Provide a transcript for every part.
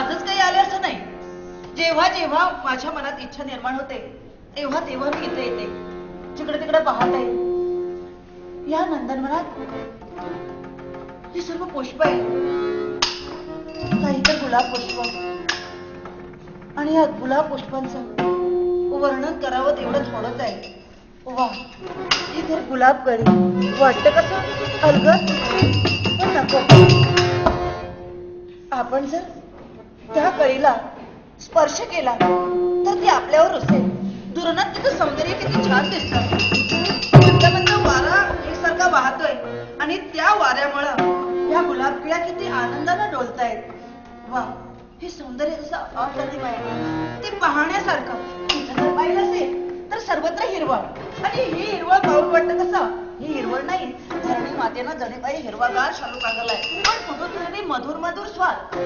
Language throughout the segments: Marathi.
आजच काही आले असं नाही. जेव्हा जेव्हा माझ्या मनात इच्छा निर्माण होते तेव्हा तेव्हा मी इथे येते. जिकडे तिकडे पाहत आहे. या नंदनवनात हे सर्व पुष्प आहे काही तर गुलाब पुष्प. आणि या गुलाब पुष्पांचं वर्णन करावं तेवढं थोडंच आहे. वा ही तर गुलाब गळी वाटतं कसं? अलगद पण नको. आपण जर त्या कळीला स्पर्श केला तर ती आपल्यावर असेल दुरणात तिचं सौंदर्य किती छान दिसत. वारा एकसारखा वाहतोय आणि त्या वाऱ्यामुळं या गुलाब पिळ्या किती आनंदानं डोलतायत. वा हे सौंदर्य कसं अप्रतिम आहे. ते पाहण्यासारखं. जर पाहिलं असेल तर सर्वत्र हिरवळ. आणि ही हिरवळ पाहून वाटतं कसं? ही हिरवळ नाही धरणी मातेनं जणे हिरवागार शालू लागलाय पण कुठून तरी मधुर मधुर स्वाद.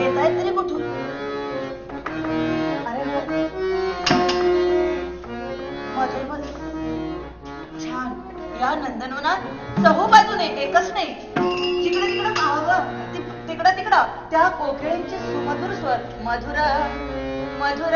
येत आहेत तरी कुठून? अरे हो. मधुर मधुर छान. या नंदनवनात एकच नाही. जिकडे तिकडं पाहावं तिकडं तिकडं त्या कोकिळींचे सुमधुर स्वर. मधुर मधुर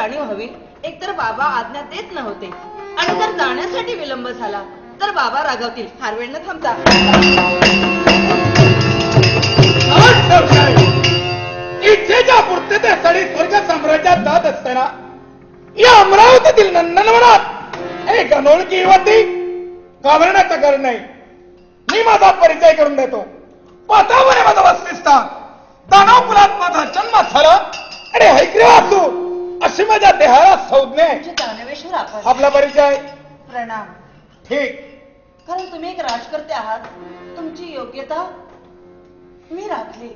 जाणीव हवी. एकतर बाबा आज्ञा देत नव्हते. आणि जर जाण्यासाठी विलंब झाला तर बाबा रागवतील. फार वेळ न थांबता. इच्छेच्या पूर्ततेसाठी स्वर्ग साम्राज्यात जात असताना या अमरावतीतील नंदनवनात एक अनोळखी युवती घाबरण्याचं कारण नाही. मी माझा परिचय करून देतो. पातावरे माझं वस्तिस्थान. दानापुरात माझा जन्म झाला. आणि हैग्रीवासू अशी माझ्या देहाला संज्ञा आहे. म्हणजे आपण आपला परिचय? प्रणाम. ठीक. कारण तुम्ही एक राजकर्ते आहात. तुमची योग्यता मी राखली.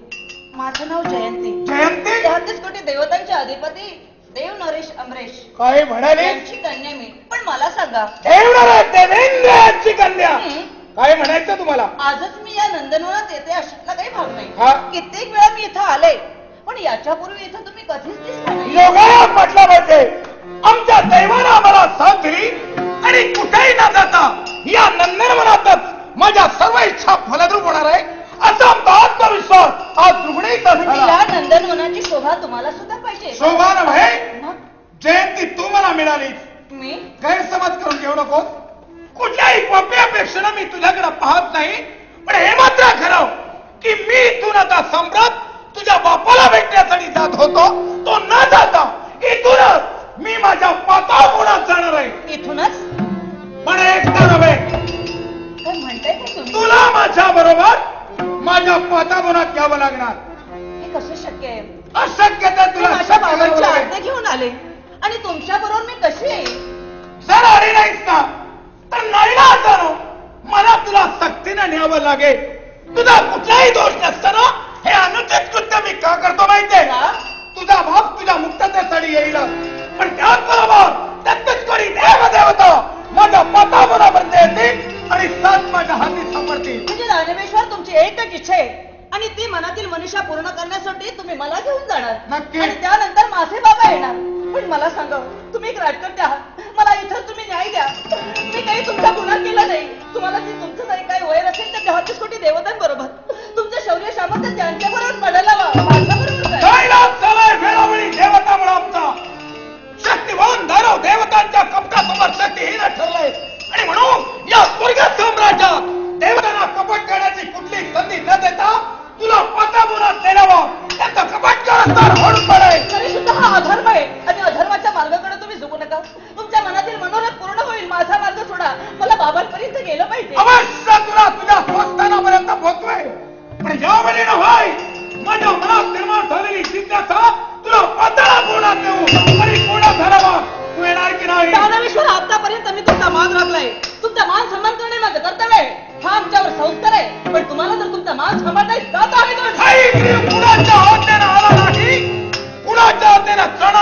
माझं नाव जयंती. जयंती? तेहतीस कोटी देवतांचे अधिपती देव नरेश अमरेश. काय म्हणाले? यांची कन्या मी. पण मला सांगा. ठेवणार देवेंद्राची कन्या. हं, काय म्हणायचं तुम्हाला? आजच मी या नंदनवनात येते अशातला काही भाग हा. नाही कित्येक वेळा मी इथं आले. पण याच्यापूर्वी इथं तुम्ही कधीच दिसला योगायोग म्हटलं पाहिजे आमच्या दैवानं आम्हाला साथ दिली आणि कुठेही न जाता या नंदनवनातच माझ्या सर्व इच्छा फलद्रूप होणार आहे. असा आमचा आत्मविश्वास आज झाला या नंदनवनाची शोभा तुम्हाला सुद्धा पाहिजे. शोभा नव्हे जयंती तू मला मिळाली. मी? गैरसमज करून घेऊ नकोस कुठल्याही अपेक्षेनं मी तुझ्याकडे पाहत नाही. पण हे मात्र खरं की मी इथून आता सम्राट तुझ्या बापाला भेटण्यासाठी जात होतो तो न जाता जाणार नक्की. आणि त्यानंतर माझे बाबा येणार. पण मला सांगा तुम्ही एक राजकर्ते आहात. मला इथं तुम्ही न्याय द्या. मी काही तुमचा गुन्हा केला नाही. तुम्हाला ती तुमचं जरी काही वैर असेल तर तेहतीस कोटी देवतांबरोबर that's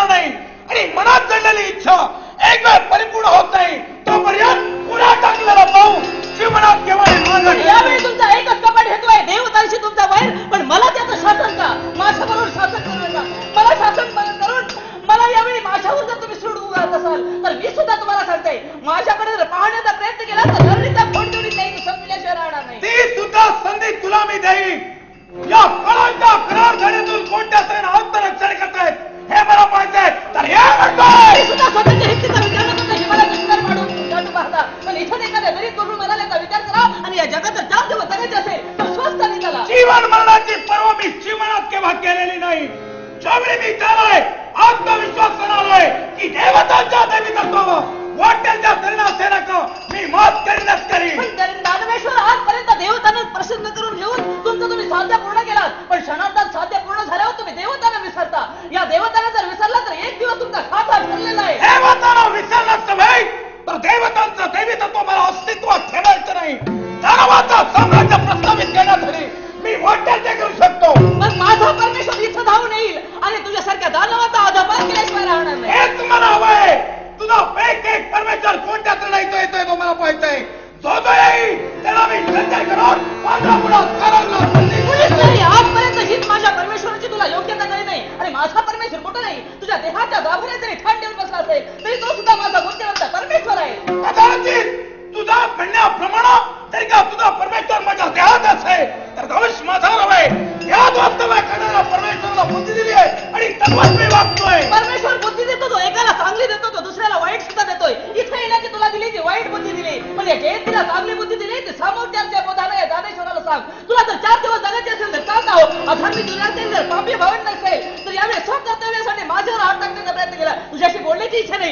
地下的。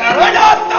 याला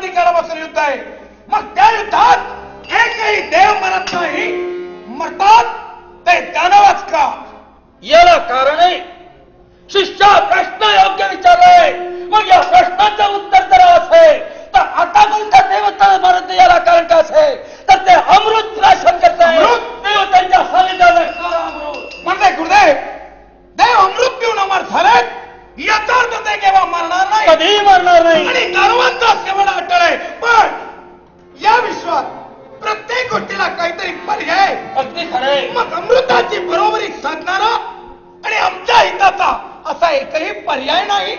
यांचा अनाधिकारापासून युद्ध आहे. मग त्या युद्धात एकही देव मरत नाही. मरतात ते दानवच का? याला कारण आहे. शिष्या प्रश्न योग्य विचारलाय मग या प्रश्नाचं उत्तर जर असेल तर आता कोणत्या देवता मरत याला कारण का असेल तर ते अमृत प्राशन करत आहे? देवतांच्या खरं अमृत. म्हणजे गुरुदेव देव अमृत पिऊन अमर झालेत याचा अर्थ ते केव्हा मरणार नाही कधीही मरणार नाही. आणि दानवांचा केवळ अटळ आहे. पण या विश्वात प्रत्येक गोष्टीला काहीतरी पर्याय. अगदी खरंय मग अमृताची बरोबरी साधणारा आणि आमच्या हिताचा असा एकही पर्याय नाही.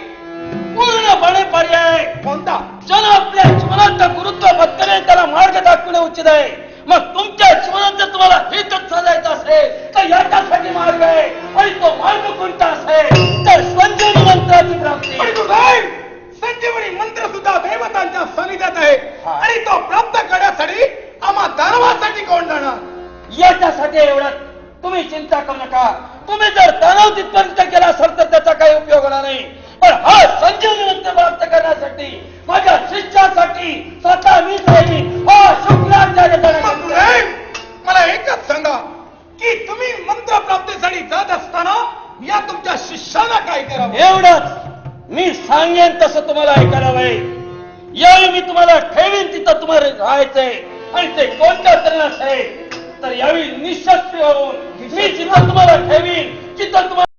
पूर्णपणे पर्याय कोणता? जण आपल्या जीवनाचं गुरुत्व बदलणे त्याला मार्ग दाखवणे उचित आहे. मग तुमच्या शिष्यासाठी स्वतः मीच राहील हा शुक्राचार्य मला एकच सांगा की तुम्ही मंत्र प्राप्तीसाठी जात असताना या तुमच्या शिष्याला काय करावं? एवढंच. मी सांगेन तसं तुम्हाला ऐकायला हवंय यावेळी मी तुम्हाला ठेवीन तिथं तुम्हाला राहायचंय. आणि ते कोणत्या तरी असेल तर यावेळी निशस्त्री होऊन मी जिथं तुम्हाला ठेवीन तिथं तुम्हाला